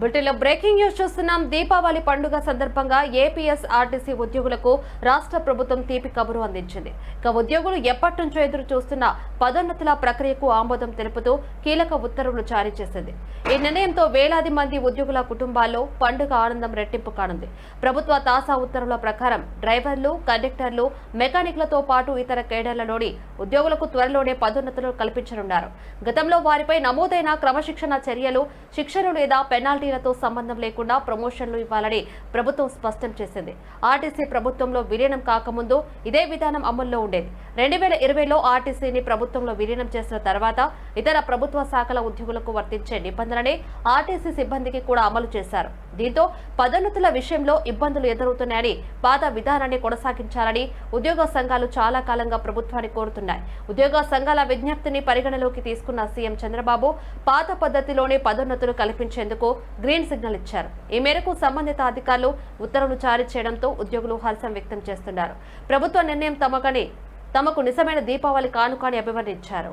బులెటిన్లో breaking news చూస్తున్నాం. దీపావళి పండుగ సందర్భంగా ఏపీఎస్ ఆర్టీసీ ఉద్యోగులకు రాష్ట్ర ప్రభుత్వం తీపి కబురు అందించింది. ఇక ఉద్యోగులు ఎప్పటి నుంచో ఎదురు చూస్తున్న పదోన్నతుల ప్రక్రియకు ఆమోదం తెలుపుతూ కీలక ఉత్తర్వులు జారీ చేసింది. ఈ నిర్ణయంతో వేలాది మంది ఉద్యోగుల కుటుంబాల్లో పండుగ ఆనందం రెట్టింపు కానుంది. ప్రభుత్వ తాసా ఉత్తర్వుల ప్రకారం డ్రైవర్లు కండక్టర్లు మెకానిక్లతో పాటు ఇతర కేడర్లలోని ఉద్యోగులకు త్వరలోనే పదోన్నతులు కల్పించనున్నారు. గతంలో వారిపై నమోదైన క్రమశిక్షణ చర్యలు శిక్షలు లేదా పెనాల్టీలతో సంబంధం లేకుండా ప్రమోషన్లు ఇవ్వాలని ప్రభుత్వం స్పష్టం చేసింది. ఆర్టీసీ ప్రభుత్వంలో విలీనం కాకముందు ఇదే విధానం అమల్లో ఉండేది. రెండు వేల ఇరవైలో ఆర్టీసీని ప్రభుత్వంలో విలీనం చేసిన తర్వాత ఇతర ప్రభుత్వ శాఖల ఉద్యోగులకు వర్తించే నిబంధనలనే ఆర్టీసీ సిబ్బందికి కూడా అమలు చేశారు. దీంతో పదోన్నతుల విషయంలో ఇబ్బందులు ఎదురవుతున్నాయని పాత విధానాన్ని కొనసాగించాలని ఉద్యోగ సంఘాలు చాలా కాలంగా ప్రభుత్వాన్ని కోరుతున్నాయి. ఉద్యోగ సంఘాల విజ్ఞప్తిని పరిగణలోకి తీసుకున్న సీఎం చంద్రబాబు పాత పద్ధతిలోనే పదోన్నతులు కల్పించేందుకు గ్రీన్ సిగ్నల్ ఇచ్చారు. ఈ మేరకు సంబంధిత అధికారులు ఉత్తర్వులు జారీ చేయడంతో ఉద్యోగులు హర్షం వ్యక్తం చేస్తున్నారు. ప్రభుత్వ నిర్ణయం తమకని తమకు నిజమైన దీపావళి కానుక అని అభివర్ణించారు.